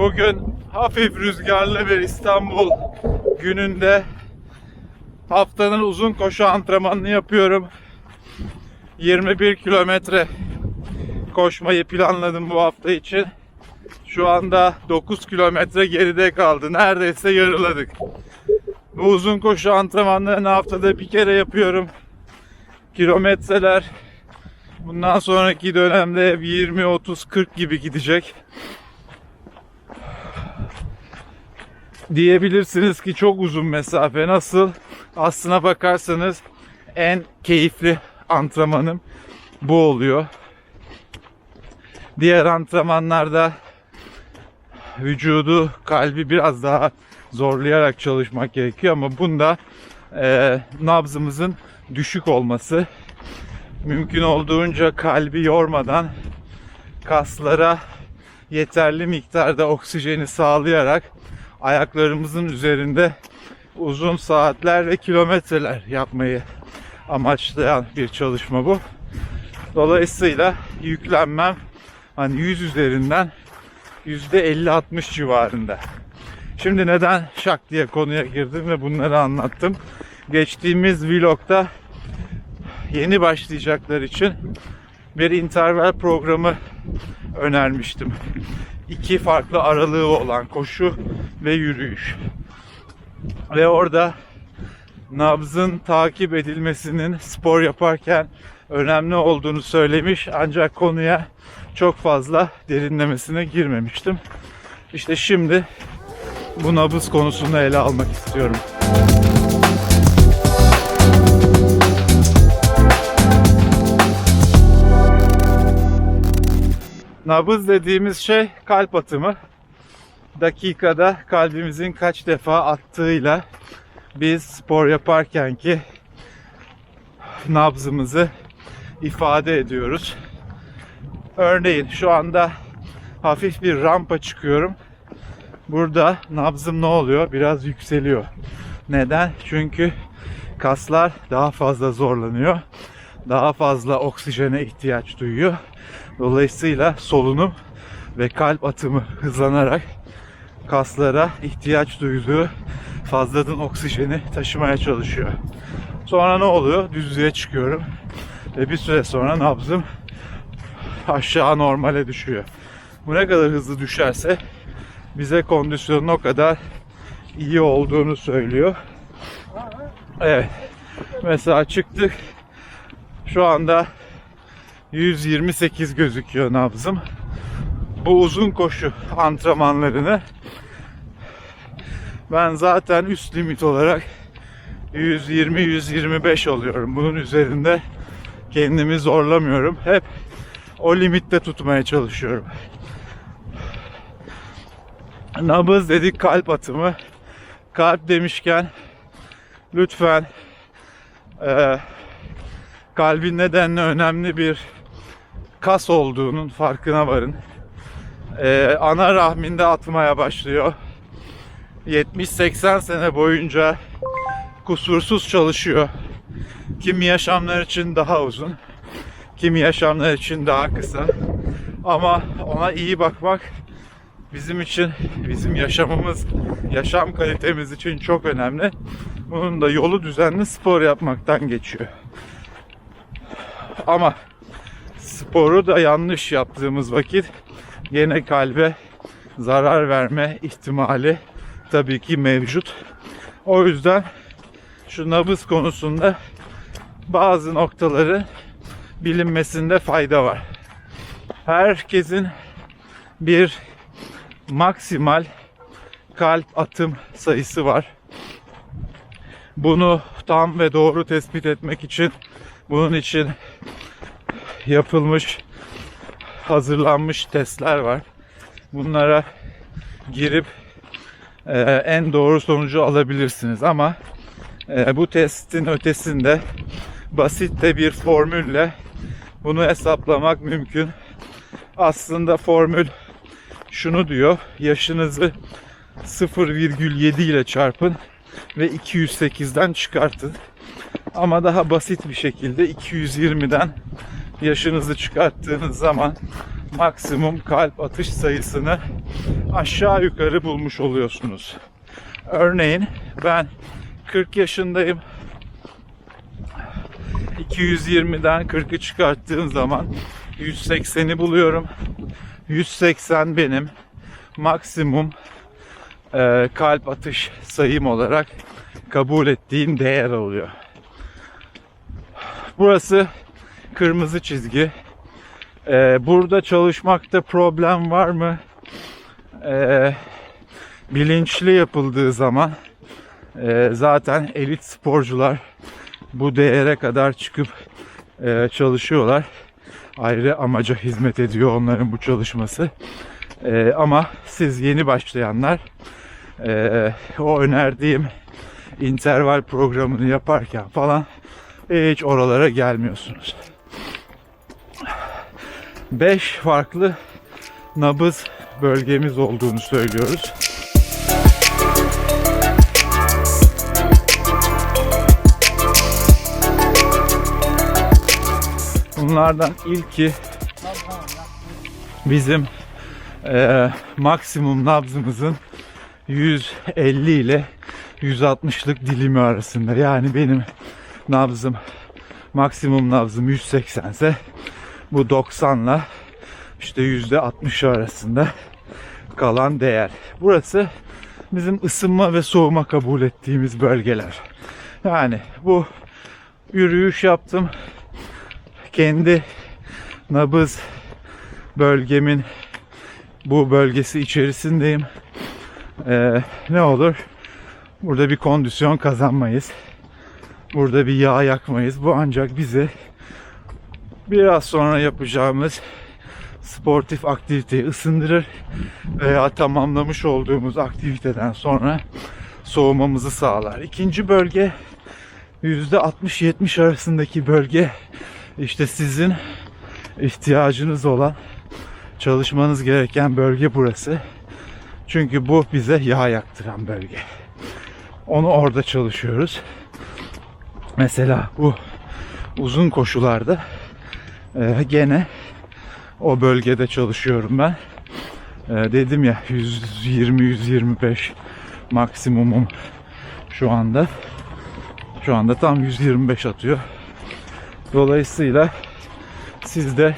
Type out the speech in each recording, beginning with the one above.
Bugün hafif rüzgarlı bir İstanbul gününde haftanın uzun koşu antrenmanını yapıyorum. 21 kilometre koşmayı planladım bu hafta için. Şu anda 9 kilometre geride kaldı. Neredeyse yarıladık. Bu uzun koşu antrenmanlarını haftada bir kere yapıyorum. Kilometreler bundan sonraki dönemde 20, 30, 40 gibi gidecek. Diyebilirsiniz ki çok uzun mesafe. Nasıl? Aslına bakarsanız en keyifli antrenmanım bu oluyor. Diğer antrenmanlarda vücudu, kalbi biraz daha zorlayarak çalışmak gerekiyor ama bunda e, nabzımızın düşük olması mümkün olduğunca kalbi yormadan kaslara yeterli miktarda oksijeni sağlayarak ayaklarımızın üzerinde uzun saatler ve kilometreler yapmayı amaçlayan bir çalışma bu. Dolayısıyla yüklenmem hani 100 üzerinden %50-60 civarında. Şimdi neden şak diye konuya girdim ve bunları anlattım. Geçtiğimiz vlogda yeni başlayacaklar için bir interval programı önermiştim. İki farklı aralığı olan koşu ve yürüyüş. Ve orada nabzın takip edilmesinin spor yaparken önemli olduğunu söylemiş ancak konuya çok fazla derinlemesine girmemiştim. İşte şimdi bu nabız konusunu ele almak istiyorum. Nabız dediğimiz şey kalp atımı. Dakikada kalbimizin kaç defa attığıyla biz spor yaparken ki nabzımızı ifade ediyoruz. Örneğin şu anda hafif bir rampa çıkıyorum. Burada nabzım ne oluyor? Biraz yükseliyor. Neden? Çünkü kaslar daha fazla zorlanıyor. Daha fazla oksijene ihtiyaç duyuyor. Dolayısıyla solunum ve kalp atımı hızlanarak kaslara ihtiyaç duyduğu fazladan oksijeni taşımaya çalışıyor. Sonra ne oluyor? Düzlüğe çıkıyorum. Ve bir süre sonra nabzım aşağı normale düşüyor. Bu ne kadar hızlı düşerse bize kondisyonun o kadar iyi olduğunu söylüyor. Evet. Mesela çıktık. Şu anda 128 gözüküyor nabzım. Bu uzun koşu antrenmanlarını ben zaten üst limit olarak 120-125 alıyorum. Bunun üzerinde kendimi zorlamıyorum. Hep o limitte tutmaya çalışıyorum. Nabız dedik kalp atımı. Kalp demişken lütfen eee kalbin nedenle önemli bir kas olduğunun farkına varın. Ee, ana rahminde atmaya başlıyor. 70-80 sene boyunca kusursuz çalışıyor. Kimi yaşamlar için daha uzun, kimi yaşamlar için daha kısa. Ama ona iyi bakmak bizim için, bizim yaşamımız, yaşam kalitemiz için çok önemli. Bunun da yolu düzenli spor yapmaktan geçiyor. Ama sporu da yanlış yaptığımız vakit gene kalbe zarar verme ihtimali tabii ki mevcut. O yüzden şu nabız konusunda bazı noktaları bilinmesinde fayda var. Herkesin bir maksimal kalp atım sayısı var. Bunu tam ve doğru tespit etmek için bunun için yapılmış, hazırlanmış testler var. Bunlara girip e, en doğru sonucu alabilirsiniz ama e, bu testin ötesinde basit de bir formülle bunu hesaplamak mümkün. Aslında formül şunu diyor. Yaşınızı 0,7 ile çarpın ve 208'den çıkartın. Ama daha basit bir şekilde 220'den yaşınızı çıkarttığınız zaman maksimum kalp atış sayısını aşağı yukarı bulmuş oluyorsunuz. Örneğin ben 40 yaşındayım. 220'den 40'ı çıkarttığım zaman 180'i buluyorum. 180 benim maksimum e, kalp atış sayım olarak kabul ettiğim değer oluyor. Burası kırmızı çizgi. E, burada çalışmakta problem var mı? E, bilinçli yapıldığı zaman e, zaten elit sporcular bu değere kadar çıkıp e, çalışıyorlar. Ayrı amaca hizmet ediyor onların bu çalışması. E, ama siz yeni başlayanlar e, o önerdiğim interval programını yaparken falan hiç oralara gelmiyorsunuz. 5 farklı nabız bölgemiz olduğunu söylüyoruz. Bunlardan ilki bizim eee, maksimum nabzımızın 150 ile 160'lık dilimi arasında. Yani benim nabzım maksimum nabzım 180 ise bu 90 ile işte %60 arasında kalan değer. Burası bizim ısınma ve soğuma kabul ettiğimiz bölgeler. Yani bu yürüyüş yaptım. Kendi nabız bölgemin bu bölgesi içerisindeyim. Ee, ne olur? Burada bir kondisyon kazanmayız. Burada bir yağ yakmayız. Bu ancak bizi biraz sonra yapacağımız sportif aktiviteyi ısındırır veya tamamlamış olduğumuz aktiviteden sonra soğumamızı sağlar. İkinci bölge %60-70 arasındaki bölge işte sizin ihtiyacınız olan çalışmanız gereken bölge burası. Çünkü bu bize yağ yaktıran bölge. Onu orada çalışıyoruz. Mesela bu uzun koşularda e, gene o bölgede çalışıyorum ben. E, dedim ya 120-125 maksimumum şu anda. Şu anda tam 125 atıyor. Dolayısıyla siz de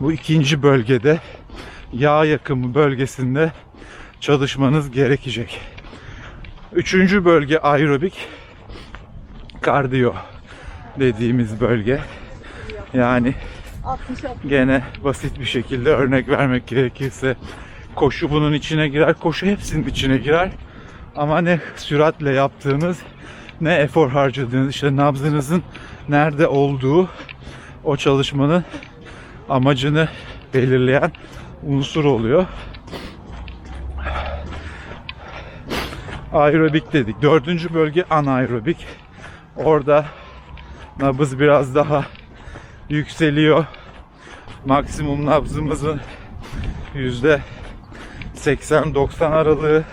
bu ikinci bölgede yağ yakımı bölgesinde çalışmanız gerekecek. Üçüncü bölge aerobik kardiyo dediğimiz bölge. Yani 60 60. gene basit bir şekilde örnek vermek gerekirse koşu bunun içine girer. Koşu hepsinin içine girer. Ama ne süratle yaptığınız ne efor harcadığınız işte nabzınızın nerede olduğu o çalışmanın amacını belirleyen unsur oluyor. Aerobik dedik. Dördüncü bölge anaerobik. Orada nabız biraz daha yükseliyor. Maksimum nabzımızın yüzde 80-90 aralığı.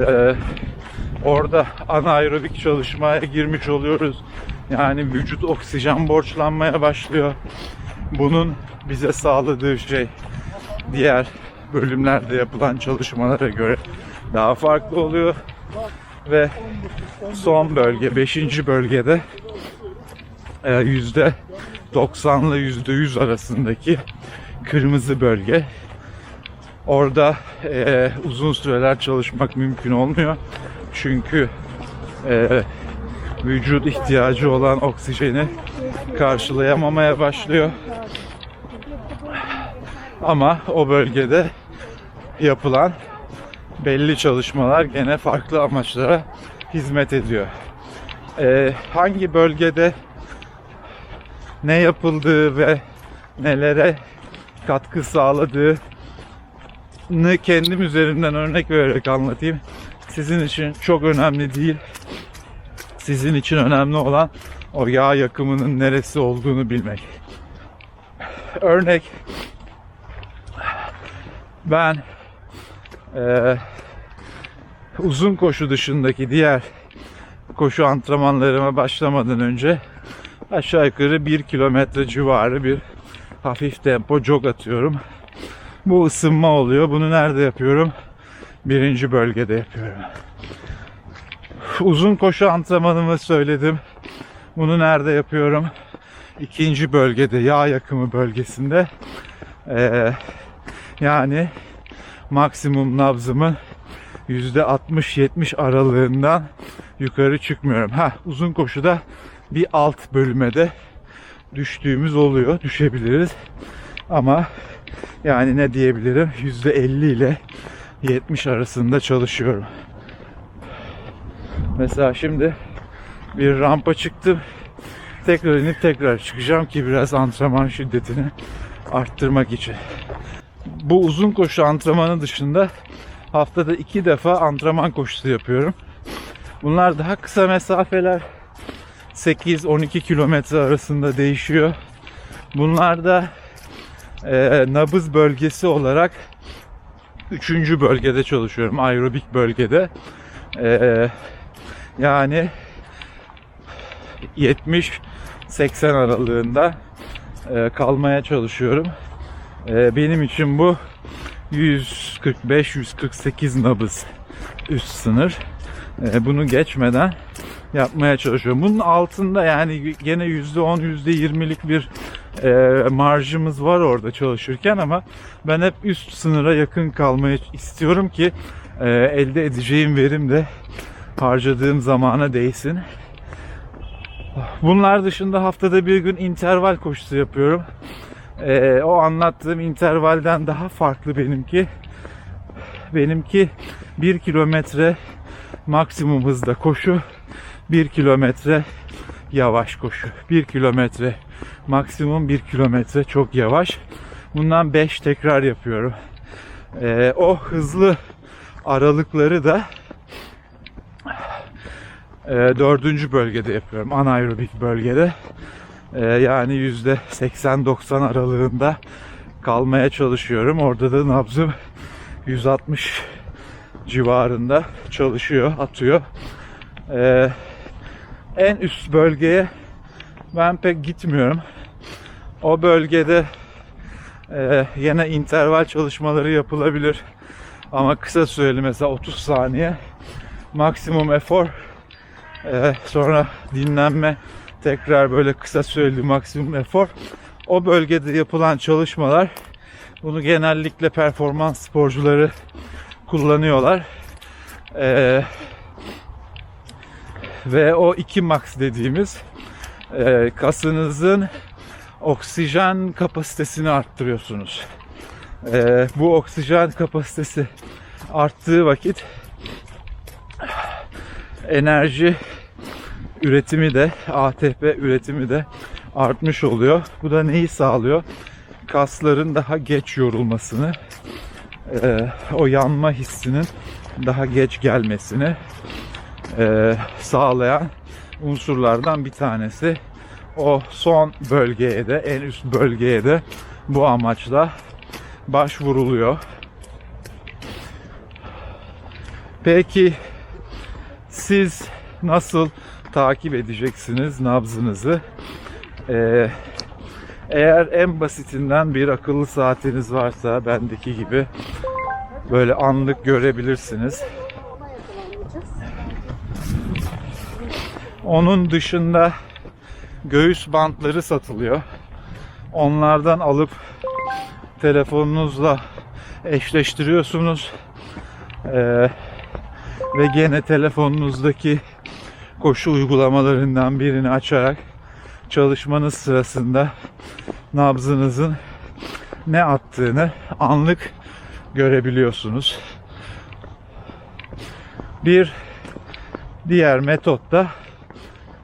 Ee, orada anaerobik çalışmaya girmiş oluyoruz. Yani vücut oksijen borçlanmaya başlıyor. Bunun bize sağladığı şey diğer bölümlerde yapılan çalışmalara göre daha farklı oluyor. Ve son bölge, 5. bölgede e, yüzde 90 ile yüzde 100 arasındaki kırmızı bölge. Orada e, uzun süreler çalışmak mümkün olmuyor. Çünkü e, vücut ihtiyacı olan oksijeni karşılayamamaya başlıyor. Ama o bölgede yapılan belli çalışmalar gene farklı amaçlara hizmet ediyor. Ee, hangi bölgede ne yapıldığı ve nelere katkı sağladığını kendim üzerinden örnek vererek anlatayım. Sizin için çok önemli değil. Sizin için önemli olan o yağ yakımının neresi olduğunu bilmek. Örnek ben eee, uzun koşu dışındaki diğer koşu antrenmanlarıma başlamadan önce aşağı yukarı 1 kilometre civarı bir hafif tempo jog atıyorum. Bu ısınma oluyor. Bunu nerede yapıyorum? Birinci bölgede yapıyorum. Uzun koşu antrenmanımı söyledim. Bunu nerede yapıyorum? İkinci bölgede, yağ yakımı bölgesinde. Ee, yani maksimum nabzımın %60-70 aralığından yukarı çıkmıyorum. Ha uzun koşuda bir alt bölüme de düştüğümüz oluyor. Düşebiliriz. Ama yani ne diyebilirim? %50 ile 70 arasında çalışıyorum. Mesela şimdi bir rampa çıktım. Tekrar inip tekrar çıkacağım ki biraz antrenman şiddetini arttırmak için. Bu uzun koşu antrenmanı dışında haftada iki defa antrenman koşusu yapıyorum. Bunlar daha kısa mesafeler. 8-12 kilometre arasında değişiyor. Bunlar da e, nabız bölgesi olarak üçüncü bölgede çalışıyorum. Aerobik bölgede. E, yani 70-80 aralığında e, kalmaya çalışıyorum. E, benim için bu 145-148 nabız üst sınır. E, bunu geçmeden yapmaya çalışıyorum. Bunun altında yani gene %10 %20'lik bir e, marjımız var orada çalışırken ama ben hep üst sınıra yakın kalmayı istiyorum ki e, elde edeceğim verim de harcadığım zamana değsin. Bunlar dışında haftada bir gün interval koşusu yapıyorum. Ee, o anlattığım intervalden daha farklı benimki. Benimki 1 kilometre maksimum hızda koşu, 1 kilometre yavaş koşu. 1 kilometre maksimum 1 kilometre çok yavaş. Bundan 5 tekrar yapıyorum. Ee, o hızlı aralıkları da e, dördüncü bölgede yapıyorum. Anaerobik bölgede. E, yani yüzde 80-90 aralığında kalmaya çalışıyorum. Orada da nabzım 160 civarında çalışıyor, atıyor. E, en üst bölgeye ben pek gitmiyorum. O bölgede e, yine interval çalışmaları yapılabilir. Ama kısa süreli mesela 30 saniye maksimum efor ee, sonra dinlenme tekrar böyle kısa süreli maksimum efor. O bölgede yapılan çalışmalar bunu genellikle performans sporcuları kullanıyorlar. Ee, ve o 2 max dediğimiz e, kasınızın oksijen kapasitesini arttırıyorsunuz. Ee, bu oksijen kapasitesi arttığı vakit enerji üretimi de ATP üretimi de artmış oluyor. Bu da neyi sağlıyor? Kasların daha geç yorulmasını, e, o yanma hissinin daha geç gelmesini e, sağlayan unsurlardan bir tanesi. O son bölgeye de, en üst bölgeye de bu amaçla başvuruluyor. Peki siz nasıl takip edeceksiniz nabzınızı? Ee, eğer en basitinden bir akıllı saatiniz varsa bendeki gibi böyle anlık görebilirsiniz. Onun dışında göğüs bantları satılıyor. Onlardan alıp telefonunuzla eşleştiriyorsunuz. Ee, ve gene telefonunuzdaki koşu uygulamalarından birini açarak çalışmanız sırasında nabzınızın ne attığını anlık görebiliyorsunuz. Bir diğer metot da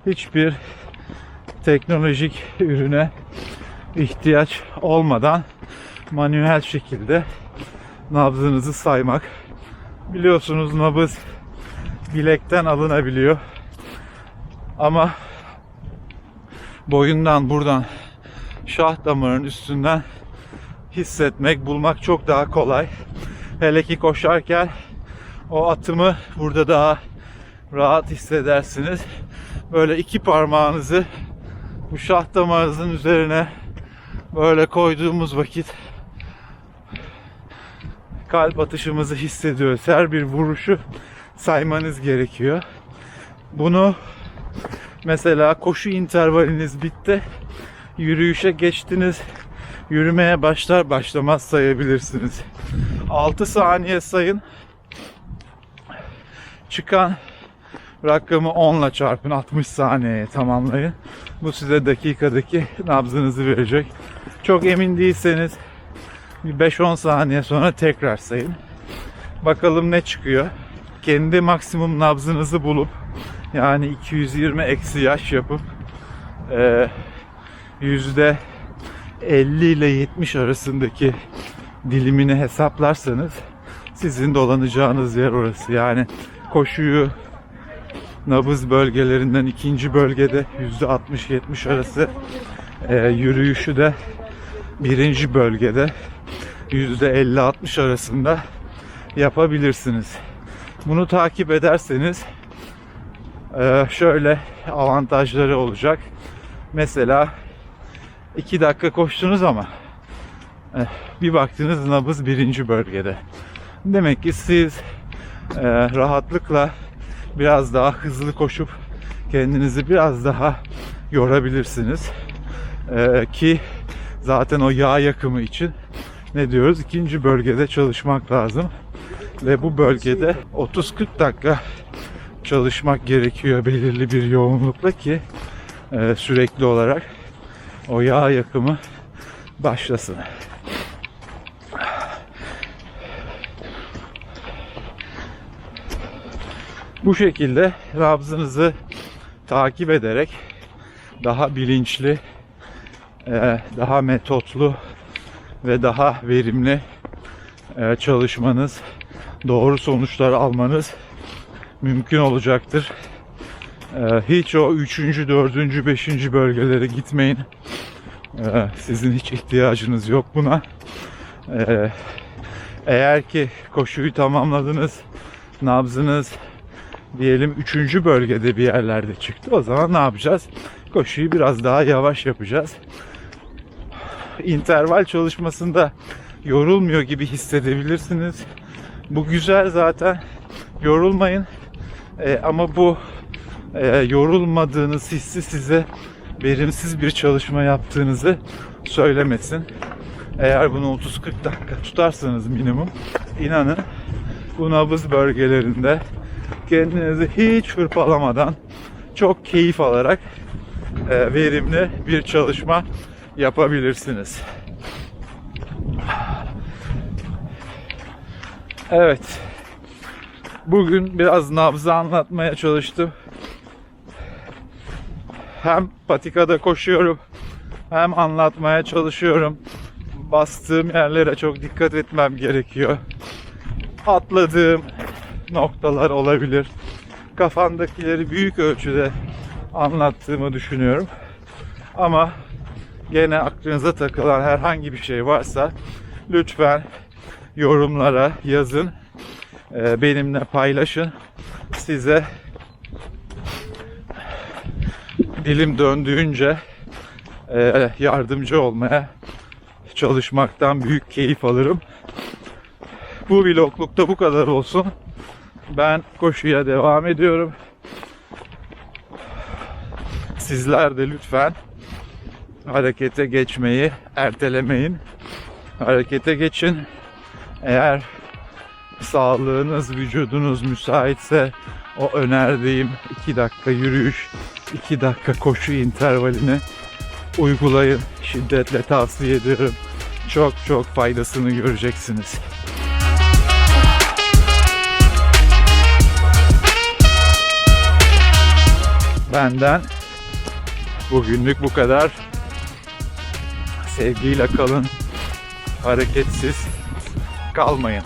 hiçbir teknolojik ürüne ihtiyaç olmadan manuel şekilde nabzınızı saymak. Biliyorsunuz nabız bilekten alınabiliyor. Ama boyundan buradan şah damarın üstünden hissetmek, bulmak çok daha kolay. Hele ki koşarken o atımı burada daha rahat hissedersiniz. Böyle iki parmağınızı bu şah damarınızın üzerine böyle koyduğumuz vakit kalp atışımızı hissediyoruz. Her bir vuruşu saymanız gerekiyor. Bunu mesela koşu intervaliniz bitti. Yürüyüşe geçtiniz. Yürümeye başlar başlamaz sayabilirsiniz. 6 saniye sayın. Çıkan rakamı 10 ile çarpın 60 saniyeye tamamlayın. Bu size dakikadaki nabzınızı verecek. Çok emin değilseniz bir 5-10 saniye sonra tekrar sayın. Bakalım ne çıkıyor. Kendi maksimum nabzınızı bulup yani 220 eksi yaş yapıp e, yüzde 50 ile 70 arasındaki dilimini hesaplarsanız sizin dolanacağınız yer orası. Yani koşuyu nabız bölgelerinden ikinci bölgede yüzde 60-70 arası e, yürüyüşü de birinci bölgede yüzde 50-60 arasında yapabilirsiniz. Bunu takip ederseniz şöyle avantajları olacak. Mesela 2 dakika koştunuz ama eh, bir baktınız nabız birinci bölgede. Demek ki siz e, rahatlıkla biraz daha hızlı koşup kendinizi biraz daha yorabilirsiniz. E, ki zaten o yağ yakımı için ne diyoruz? İkinci bölgede çalışmak lazım. Ve bu bölgede 30-40 dakika çalışmak gerekiyor belirli bir yoğunlukla ki e, sürekli olarak o yağ yakımı başlasın. Bu şekilde nabzınızı takip ederek daha bilinçli, e, daha metotlu ve daha verimli e, çalışmanız, doğru sonuçlar almanız mümkün olacaktır. E, Hiç o 3. 4. 5. bölgelere gitmeyin. E, Sizin hiç ihtiyacınız yok buna. E, Eğer ki koşuyu tamamladınız, nabzınız diyelim 3. bölgede bir yerlerde çıktı. O zaman ne yapacağız? Koşuyu biraz daha yavaş yapacağız. İnterval çalışmasında yorulmuyor gibi hissedebilirsiniz. Bu güzel zaten. Yorulmayın. Ee, ama bu e, yorulmadığınız hissi size verimsiz bir çalışma yaptığınızı söylemesin. Eğer bunu 30-40 dakika tutarsanız minimum inanın bu nabız bölgelerinde kendinizi hiç hırpalamadan çok keyif alarak e, verimli bir çalışma yapabilirsiniz. Evet. Bugün biraz nabzı anlatmaya çalıştım. Hem patikada koşuyorum hem anlatmaya çalışıyorum. Bastığım yerlere çok dikkat etmem gerekiyor. Atladığım noktalar olabilir. Kafandakileri büyük ölçüde anlattığımı düşünüyorum. Ama gene aklınıza takılan herhangi bir şey varsa lütfen yorumlara yazın. Ee, benimle paylaşın. Size dilim döndüğünce e, yardımcı olmaya çalışmaktan büyük keyif alırım. Bu vloglukta bu kadar olsun. Ben koşuya devam ediyorum. Sizler de lütfen harekete geçmeyi ertelemeyin. Harekete geçin. Eğer sağlığınız, vücudunuz müsaitse o önerdiğim 2 dakika yürüyüş, 2 dakika koşu intervalini uygulayın. Şiddetle tavsiye ediyorum. Çok çok faydasını göreceksiniz. Benden bugünlük bu kadar. Sevgiyle kalın. Hareketsiz kalmayın.